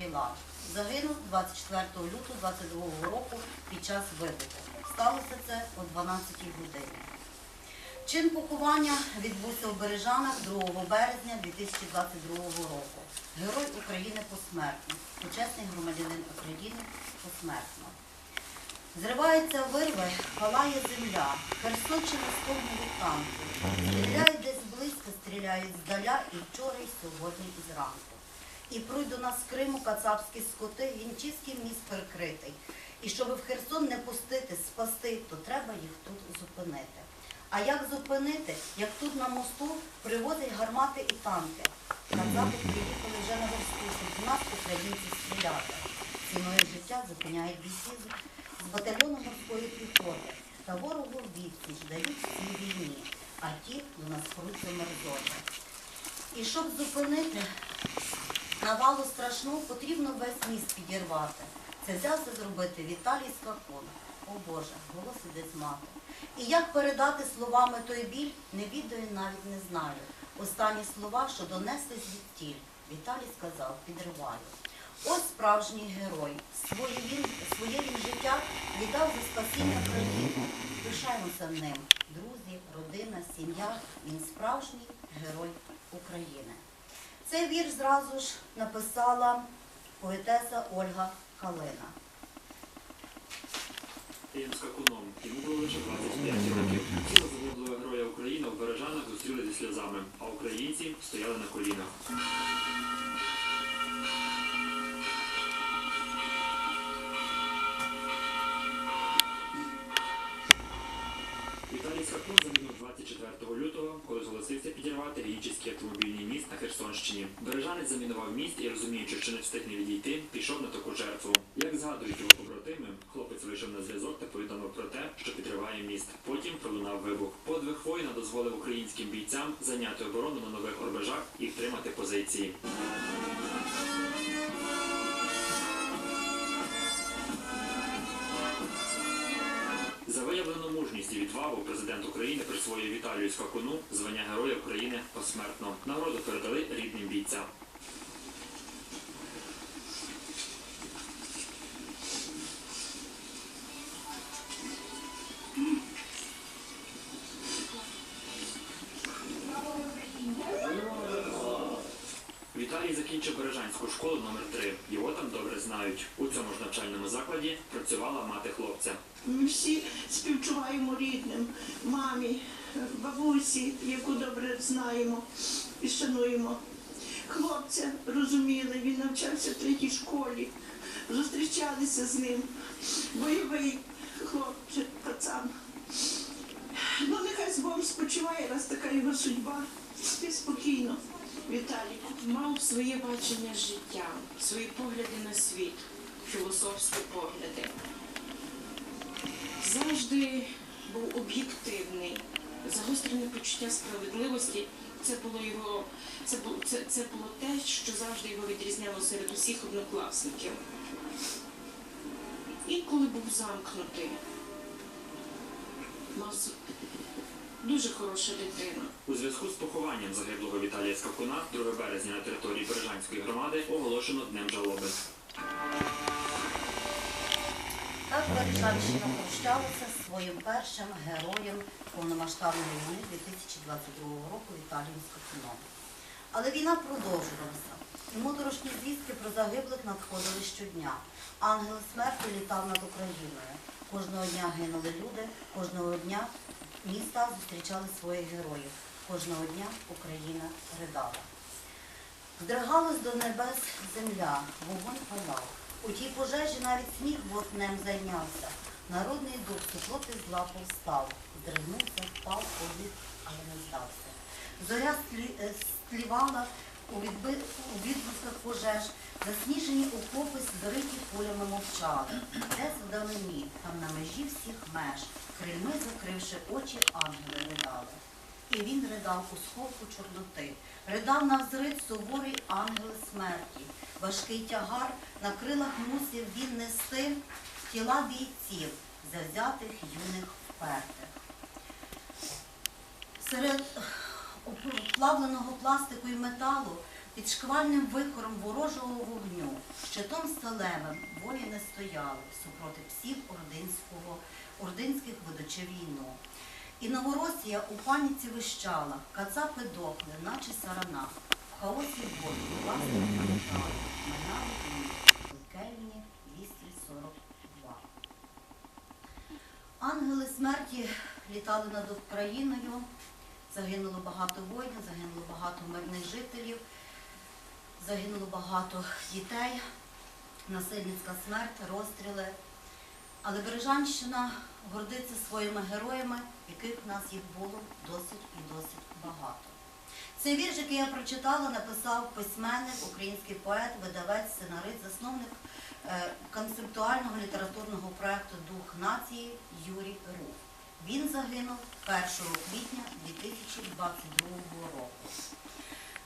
Білан. Загинув 24 лютого 22 року під час вибуху. Сталося це о 12 годині. Чин поховання відбувся у Бережанах 2 березня 2022 року. Герой України посмертно, почесний громадянин України посмертно. Зривається вирви, палає земля, Херсонщина сповнені танки. Стріляють десь близько, стріляють здаля і вчора, і сьогодні, і зранку. І до нас з Криму кацапські скоти, Гінчиський міст перекритий. І щоб в Херсон не пустити, спасти, то треба їх тут зупинити. А як зупинити, як тут на мосту привозять гармати і танки? Кацапи приїхали вже на щоб в нас українці стріляти. Ціною життя зупиняють бійців з батальйону морської піхоти. Та ворогу відсіч дають в війні, а ті до нас круться мерзоти. І щоб зупинити навалу страшну, потрібно весь міст підірвати. Це взявся зробити Віталій Скакун. О Боже, голос іде з мати. І як передати словами той біль, не відаю, навіть не знаю. Останні слова, що донесли звідтіль. Віталій сказав, підриваю. Ось справжній герой. Своє він, своє він життя віддав за спасіння країни. Пишаємося ним. Друзі, родина, сім'я. Він справжній герой України. Цей вірш зразу ж написала поетеса Ольга Калина. Київська скакуном. Йому було лише 25 років. Тіло загиблого героя України в Бережанах зустріли зі сльозами, а українці стояли на колінах. Лютого, підірвати Грінчиський автомобільні міст на Херсонщині. Бережанець замінував міст і, розуміючи, що не встигне відійти, пішов на таку жертву. Як згадують його побратими, хлопець вийшов на зв'язок та повідомив про те, що підриває міст. Потім пролунав вибух. Подвиг воїна дозволив українським бійцям зайняти оборону на нових орбежах і втримати позиції. Відвагу президент України присвоює Віталію Скакуну звання Героя України посмертно. Нагороду передали рідним бійцям. Закінчив Бережанську школу номер 3 Його там добре знають. У цьому ж навчальному закладі працювала мати хлопця. Ми всі співчуваємо рідним, мамі, бабусі, яку добре знаємо і шануємо. Хлопця розуміли, він навчався в третій школі, зустрічалися з ним. Бойовий хлопчик, пацан. Ну, нехай з Богом спочиває, раз така його судьба. Спи спокійно, Віталіку. мав своє бачення життя, свої погляди на світ, філософські погляди. Завжди був об'єктивний, загострене почуття справедливості. Це було його, це було, це, це було те, що завжди його відрізняло серед усіх однокласників. Інколи був замкнутий. Мав дуже хороша дитина. У зв'язку з похованням загиблого Віталія Скакуна 2 березня на території Бережанської громади оголошено днем жалоби. Так Бережанщина прощалася зі своїм першим героєм повномасштабної війни 2022 року Віталієм Скотином. Але війна продовжувалася. І моторошні звістки про загиблих надходили щодня. Ангел смерті літав над Україною. Кожного дня гинули люди, кожного дня міста зустрічали своїх героїв. Кожного дня Україна ридала. Здригалась до небес земля, вогонь палав. У тій пожежі навіть сніг вогнем зайнявся. Народний дух супроти зла повстав, здригнувся, впав, повік, але не здався. Зоря е, стлівала у відблисках пожеж, засніжені окопи, збериті полями мовчали. Десь вдалині, там на межі всіх меж, крильми закривши очі, ангели ридали. І він ридав у сховку чорноти, ридав на взрит суворий ангел смерті. Важкий тягар на крилах мусив він нести тіла бійців, завзятих юних впертих. Серед оплавленого пластику і металу Під шквальним вихором ворожого вогню, щитом сталевим воїни стояли супроти псів ординського, ординських ведучи війну. І Новоросія у паніці вищала, кацапи дохли, наче сарана. В хаосі бою власне пам'ятали, у Кельні 242. Ангели смерті літали над Україною, загинуло багато воїнів, загинуло багато мирних жителів, загинуло багато дітей, насильницька смерть, розстріли. Але Бережанщина гордиться своїми героями, яких в нас їх було досить і досить багато. Цей вірш, який я прочитала, написав письменник, український поет, видавець, сценарист, засновник е, концептуального літературного проєкту Дух нації Юрій Рух. Він загинув 1 квітня 2022 року.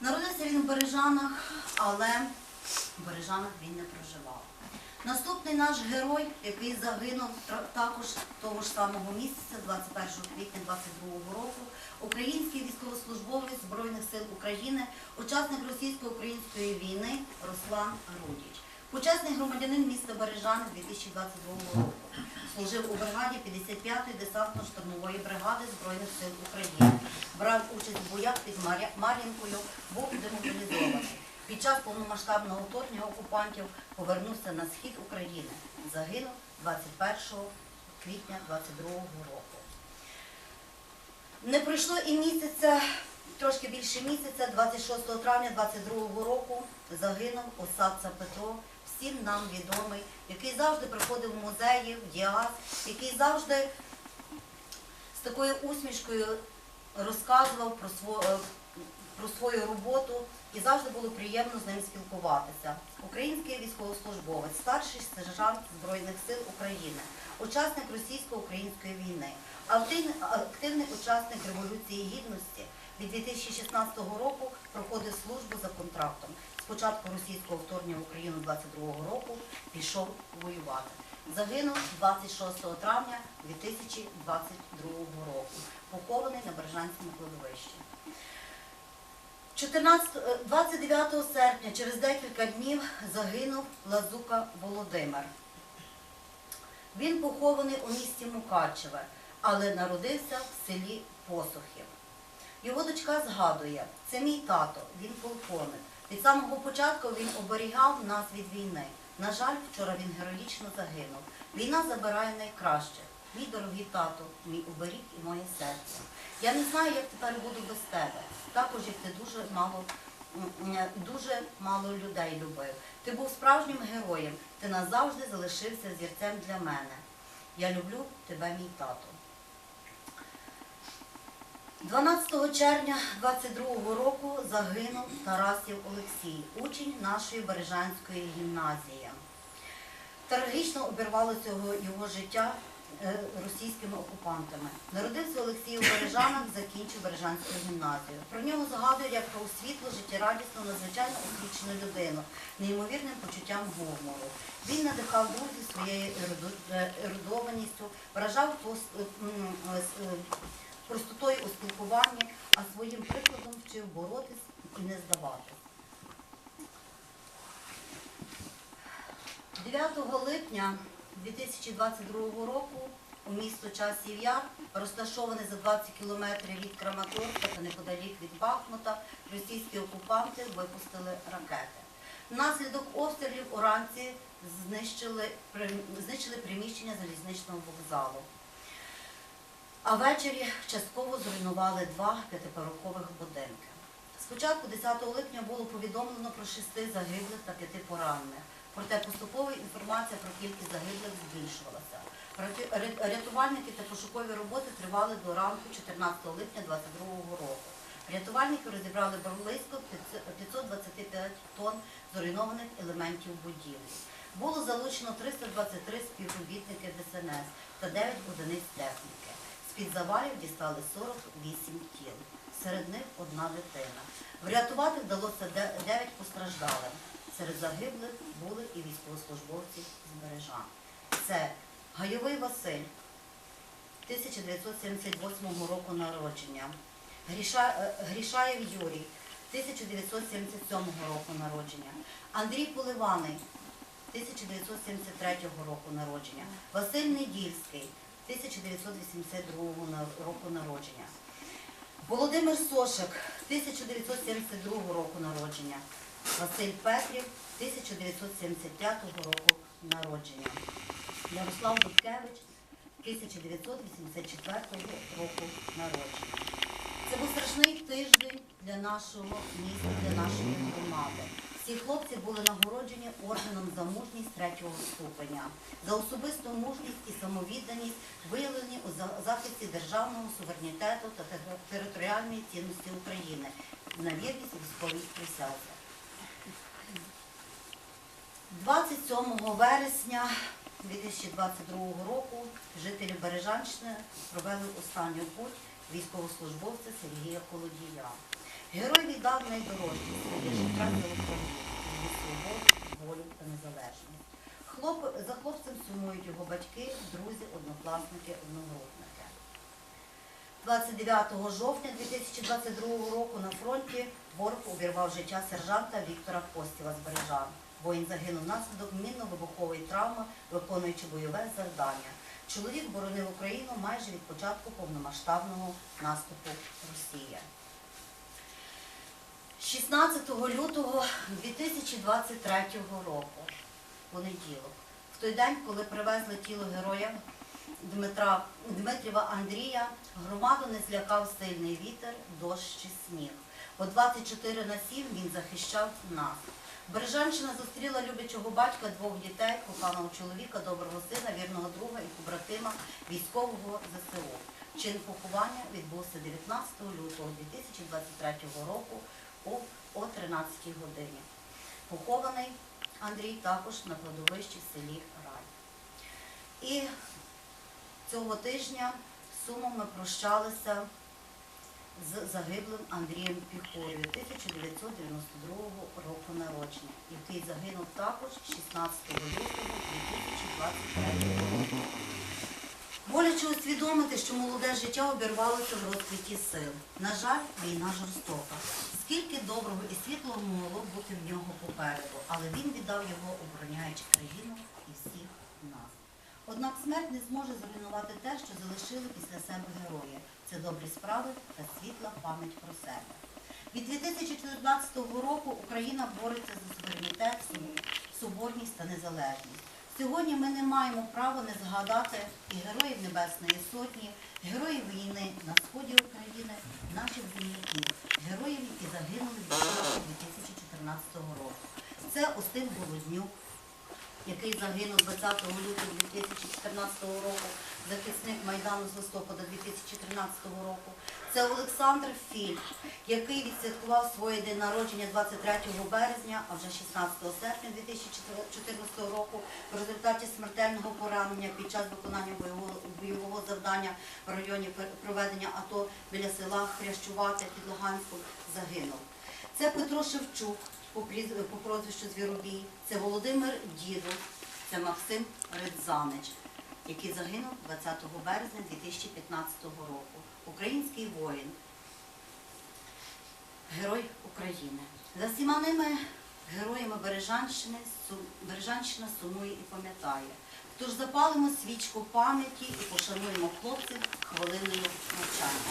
Народився він у Бережанах, але в Бережанах він не проживав. Наступний наш герой, який загинув також того ж самого місяця, 21 квітня 22 року, український військовослужбовець Збройних сил України, учасник російсько-української війни Руслан Рудіч. Почесний громадянин міста Бережани 2022 року. Служив у бригаді 55-ї десантно-штурмової бригади Збройних сил України. Брав участь в боях під Мар'їнкою, був демобілізований. Під час повномасштабного вторгнення окупантів повернувся на схід України. Загинув 21 квітня 22 року. Не пройшло і місяця, трошки більше місяця, 26 травня 22 року загинув Осадца Петро, всім нам відомий, який завжди приходив в музеї, в діаз, який завжди з такою усмішкою розказував про, сво- е, про свою роботу і завжди було приємно з ним спілкуватися. Український військовослужбовець, старший сержант Збройних сил України, учасник російсько-української війни, активний учасник Революції Гідності. Від 2016 року проходив службу за контрактом. Спочатку російського вторгнення в Україну 22 року пішов воювати. Загинув 26 травня 2022 року, похований на Бережанському кладовищі. 14, е, 29 серпня, через декілька днів, загинув Лазука Володимир. Він похований у місті Мукачеве, але народився в селі Посухів. Його дочка згадує, це мій тато, він полковник. Від самого початку він оберігав нас від війни. На жаль, вчора він героїчно загинув. Війна забирає найкраще. Мій дорогий тато, мій оберіг і моє серце. Я не знаю, як тепер буду без тебе. Також як ти дуже мало, дуже мало людей любив. Ти був справжнім героєм. Ти назавжди залишився зірцем для мене. Я люблю тебе, мій тато. 12 червня 22 року загинув Тарасів Олексій, учень нашої Бережанської гімназії. Трагічно обірвалося його, життя е, російськими окупантами. Народився Олексій у Бережанах, закінчив Бережанську гімназію. Про нього згадують як про світло, життєрадісну, надзвичайно освічену людину, неймовірним почуттям гумору. Він надихав друзів своєю е, ерудованістю, вражав е, простотою у спілкуванні, а своїм прикладом вчив боротись і не здаватись. 9 липня 2022 року у місто Часів Яр, розташоване за 20 кілометрів від Краматорська та неподалік від Бахмута, російські окупанти випустили ракети. Внаслідок обстрілів уранці знищили, знищили приміщення залізничного вокзалу. А ввечері частково зруйнували два п'ятиповерхових будинки. Спочатку 10 липня було повідомлено про шести загиблих та п'яти поранених. Проте поступово інформація про кількість загиблих збільшувалася. Рятувальники та пошукові роботи тривали до ранку 14 липня 2022 року. Рятувальники розібрали близько 525 тонн зруйнованих елементів будівлі. Було залучено 323 співробітники ДСНС та 9 одиниць техніки. З-під завалів дістали 48 тіл. Серед них одна дитина. Врятувати вдалося 9 постраждалим. Серед загиблих були і військовослужбовці з Бережан. Це Гайовий Василь, 1978 року народження, е, Грішаєв Юрій, 1977 року народження. Андрій Поливаний 1973 року народження. Василь Недільський 1982 року народження. Володимир Сошик 1972 року народження. Василь Петрів 1975 року народження. Ярослав Дудкевич 1984 року народження. Це був страшний тиждень для нашого міста, для нашої громади. Всі хлопці були нагороджені орденом за мужність третього ступеня, за особисту мужність і самовідданість, виявлені у захисті державного суверенітету та територіальної цінності України на вірність військовій присязі. 27 вересня 2022 року жителі Бережанщини провели останню путь військовослужбовця Сергія Колодія. Герой віддав найдорожче своє життя за Україну, свободу, волю та незалежність. Хлоп... За хлопцем сумують його батьки, друзі, однокласники, одногрупники. 29 жовтня 2022 року на фронті ворог увірвав життя сержанта Віктора Костєва з Бережан. Воїн загинув внаслідок мінно-вибухової травми, виконуючи бойове завдання. Чоловік боронив Україну майже від початку повномасштабного наступу Росії. 16 лютого 2023 року, понеділок, в той день, коли привезли тіло героя Дмитра Дмитріва Андрія, громаду не злякав сильний вітер, дощ чи сніг. По 24 на 7 він захищав нас. Бережанщина зустріла любячого батька двох дітей, коханого чоловіка, доброго сина, вірного друга і побратима військового ЗСУ. Чин поховання відбувся 19 лютого 2023 року о, о 13 годині. Похований Андрій також на кладовищі в селі Рай. І цього тижня Сумом ми прощалися з загиблим Андрієм Піхорою 1992 року народження, який загинув також 16 лютого 2023 року. Боляче усвідомити, що молоде життя обірвалося в розквіті сил. На жаль, війна жорстока. Скільки доброго і світлого могло бути в нього попереду, але він віддав його, обороняючи країну і всіх нас. Однак смерть не зможе зруйнувати те, що залишили після себе герої. Це добрі справи та світла пам'ять про себе. Від 2014 року Україна бореться за суверенітет, соборність та незалежність. Сьогодні ми не маємо права не згадати і героїв Небесної Сотні, героїв війни на сході України, наших земляків, героїв, які загинули від початку 2014 року. Це Остин Голознюк, який загинув 20 лютого 2014 року, захисник Майдану з листопада 2013 року. Це Олександр Філь, який відсвяткував своє день народження 23 березня, а вже 16 серпня 2014 року в результаті смертельного поранення під час виконання бойового, завдання в районі проведення АТО біля села Хрящувати під Луганськом загинув. Це Петро Шевчук по прозвищу Звіробій, це Володимир Дідов, це Максим Ридзанич, який загинув 20 березня 2015 року. Український воїн, герой України. За всіма ними героями Бережанщини Бережанщина сумує і пам'ятає. Тож запалимо свічку пам'яті і пошануємо хлопців хвилиною мовчання.